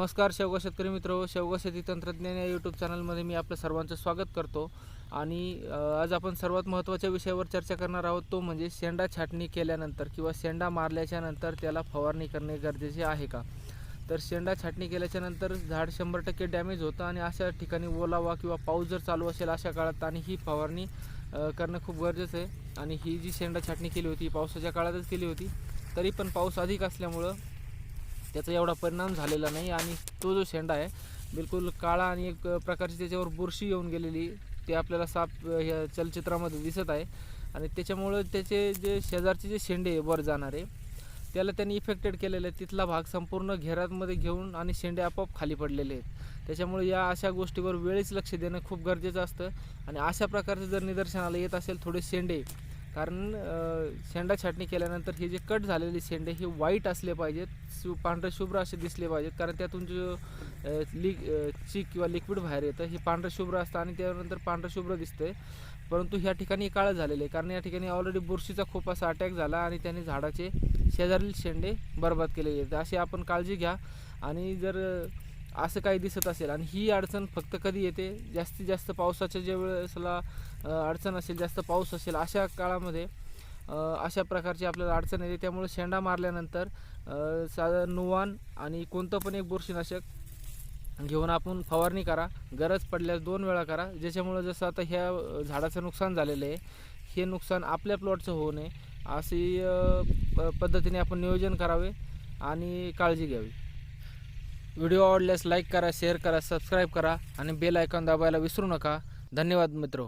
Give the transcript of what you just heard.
नमस्कार शेवगा शेतकरी मित्र शेवगा शेती तंत्रज्ञान या यूट्यूब चॅनलमध्ये मी आपलं सर्वांचं स्वागत करतो. आणि आज आपण सर्वात महत्त्वाच्या विषयावर चर्चा करणार आहोत तो म्हणजे शेंडा छाटणी केल्यानंतर किंवा शेंडा मारल्याच्या नंतर त्याला फवारणी करणे गरजेचे आहे का? तर शेंडा छाटणी केल्याच्यानंतर झाड शंभर टक्के डॅमेज होतं आणि अशा ठिकाणी ओलावा किंवा पाऊस जर चालू असेल अशा काळात आणि ही फवारणी करणं खूप गरजेचं आहे. आणि ही जी शेंडा छाटणी केली होती पावसाच्या काळातच केली होती तरी पण पाऊस अधिक असल्यामुळं त्याचा एवढा परिणाम झालेला नाही आणि तो जो शेंडा आहे बिलकुल काळा आणि एक प्रकारची त्याच्यावर बुरशी येऊन गेलेली ते आपल्याला साप ह्या चलचित्रामध्ये दिसत आहे. आणि त्याच्यामुळं त्याचे जे शेजारचे जे शेंडे आहे वर जाणारे त्याला त्यांनी इफेक्टेड केलेलं आहे तिथला भाग संपूर्ण घेरातमध्ये घेऊन आणि शेंडे आपोआप खाली पडलेले आहेत. त्याच्यामुळे या अशा गोष्टीवर वेळीच लक्ष देणं खूप गरजेचं असतं. आणि अशा प्रकारचं जर निदर्शनाला येत असेल थोडे शेंडे कारण शेंडा छाटणी केल्यानंतर हे जे कट झालेले शेंडे हे वाईट असले पाहिजेत शु पांढरे शुभ्र असे दिसले पाहिजेत. कारण त्यातून जे लिक चीक किंवा लिक्विड बाहेर येतं हे पांढरं शुभ्र असतं आणि त्यानंतर पांढरं शुभ्र दिसतंय. परंतु ह्या ठिकाणी काळं झालेलं आहे. कारण या ठिकाणी ऑलरेडी बुरशीचा खूप असा अटॅक झाला आणि त्याने झाडाचे शेजारील शेंडे बर्बाद केलेले आहेत. अशी आपण काळजी घ्या. आणि जर असं काही दिसत असेल. आणि ही अडचण फक्त कधी येते? जास्तीत जास्त पावसाच्या ज्या वेळेसला अडचण असेल जास्त पाऊस असेल अशा काळामध्ये अशा प्रकारची आपल्याला अडचण येते. त्यामुळे शेंडा मारल्यानंतर साधारण नुवान आणि कोणतं पण एक बुरशीनाशक घेऊन आपण फवारणी करा. गरज पडल्यास दोन वेळा करा. ज्याच्यामुळं जसं आता ह्या झाडाचं नुकसान झालेलं आहे हे नुकसान आपल्या प्लॉटचं होऊ नये. अशी प- पद्धतीने आपण नियोजन करावे आणि काळजी घ्यावी. व्हिडिओ आवडल्यास लाईक करा शेअर करा सबस्क्राईब करा आणि बेल आयकॉन दाबायला विसरू नका. धन्यवाद मित्र.